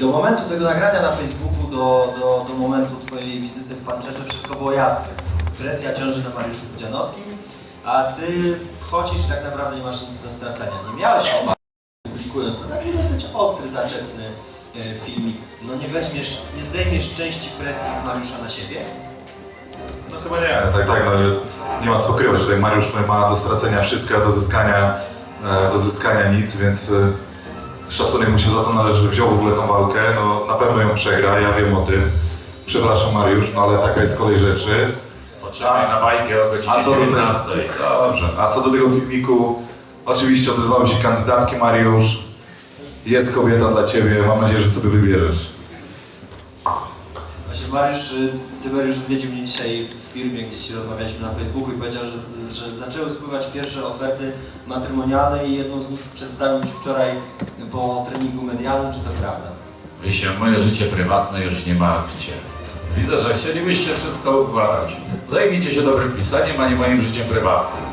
Do momentu tego nagrania na Facebooku, do, do, do momentu Twojej wizyty w Panczerze wszystko było jasne. Presja ciąży na Mariuszu Budzianowskim, a Ty wchodzisz i tak naprawdę nie masz nic do stracenia. Nie miałeś obaw, publikując to taki dosyć ostry, zaczepny e, filmik. No nie weźmiesz, nie zdejmiesz części presji z Mariusza na siebie? No chyba nie, tak, tak, no, nie ma co ukrywać. Tutaj Mariusz ma do stracenia wszystko, do zyskania, e, do zyskania nic, więc e, szacunek mu się za to należy, że wziął w ogóle tą walkę. No, na pewno ją przegra, ja wiem o tym. Przepraszam Mariusz, no ale taka jest kolej rzeczy. Poczekaj na bajkę o godzinie A co do tego? 19. Dobrze. A co do tego filmiku, oczywiście odezwały się kandydatki Mariusz. Jest kobieta dla Ciebie, mam nadzieję, że sobie wybierzesz. Właśnie Mariusz, y, Tyberiusz odwiedził mnie dzisiaj w firmie, gdzieś rozmawialiśmy na Facebooku i powiedział, że, że zaczęły spływać pierwsze oferty matrymonialne i jedną z nich przedstawił Ci wczoraj po treningu medialnym, czy to prawda? Wy się moje życie prywatne już nie martwcie. Widzę, że chcielibyście wszystko układać. Zajmijcie się dobrym pisaniem, a nie moim życiem prywatnym.